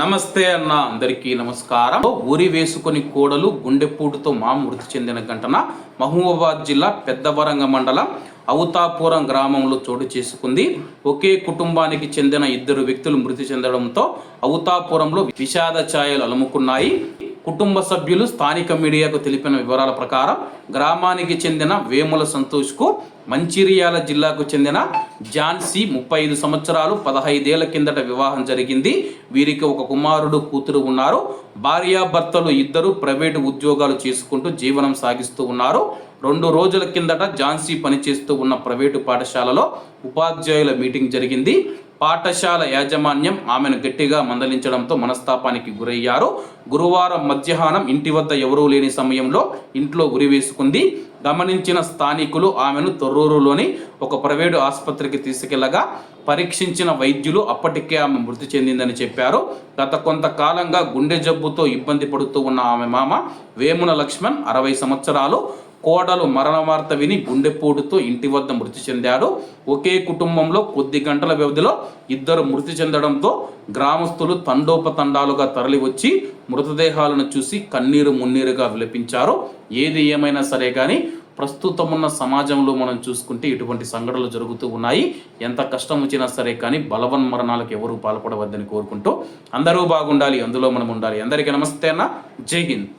నమస్తే అన్న అందరికీ నమస్కారం. ఊరి వేసుకొని కోడలు గుండెపూటుతో మా మృతి చెందిన ఘటన మహబూబాబాద్ జిల్లా పెద్దవరంగ మండలం అవుతాపురం గ్రామంలో చోటు చేసుకుంది. ఒకే కుటుంబానికి చెందిన ఇద్దరు వ్యక్తులు మృతి చెందడంతో అవుతాపురంలో విషాద ఛాయలు అలుముకున్నాయి. కుటుంబ సభ్యులు స్థానిక మీడియాకు తెలిపిన వివరాల ప్రకారం గ్రామానికి చెందిన వేముల సంతోష్కు మంచిర్యాల జిల్లాకు చెందిన ఝాన్సీ ముప్పై ఐదు సంవత్సరాలు పదహైదేళ్ళ కిందట వివాహం జరిగింది. వీరికి ఒక కుమారుడు కూతురు ఉన్నారు. భార్యాభర్తలు ఇద్దరు ప్రైవేటు ఉద్యోగాలు చేసుకుంటూ జీవనం సాగిస్తూ ఉన్నారు. రెండు రోజుల కిందట ఝాన్సీ పనిచేస్తూ ఉన్న ప్రైవేటు పాఠశాలలో ఉపాధ్యాయుల మీటింగ్ జరిగింది. పాఠశాల యాజమాన్యం ఆమెను గట్టిగా మందలించడంతో మనస్తాపానికి గురయ్యారు. గురువారం మధ్యాహ్నం ఇంటి వద్ద ఎవరూ లేని సమయంలో ఇంట్లో ఉరివేసుకుంది గమనించిన స్థానికులు ఆమెను తొర్రూరులోని ఒక ప్రైవేటు ఆసుపత్రికి తీసుకెళ్ళగా పరీక్షించిన వైద్యులు అప్పటికే ఆమె మృతి చెందిందని చెప్పారు. గత కొంతకాలంగా గుండె జబ్బుతో ఇబ్బంది పడుతూ ఉన్న ఆమె మామ వేమున లక్ష్మణ్ అరవై సంవత్సరాలు కోడలు మరణ వార్త విని గుండెపోటుతో ఇంటి వద్ద మృతి చెందాడు. ఒకే కుటుంబంలో కొద్ది గంటల వ్యవధిలో ఇద్దరు మృతి చెందడంతో గ్రామస్తులు తండోపతండాలుగా తరలివచ్చి మృతదేహాలను చూసి కన్నీరు మున్నీరుగా విలపించారు. ఏది ఏమైనా సరే కానీ ప్రస్తుతం ఉన్న సమాజంలో మనం చూసుకుంటే ఇటువంటి సంఘటనలు జరుగుతూ ఉన్నాయి. ఎంత కష్టం వచ్చినా సరే కానీ బలవన్ మరణాలకు ఎవరూ పాల్పడవద్దని కోరుకుంటూ అందరూ బాగుండాలి అందులో మనం ఉండాలి. అందరికీ నమస్తే అన్న. జై హింద్.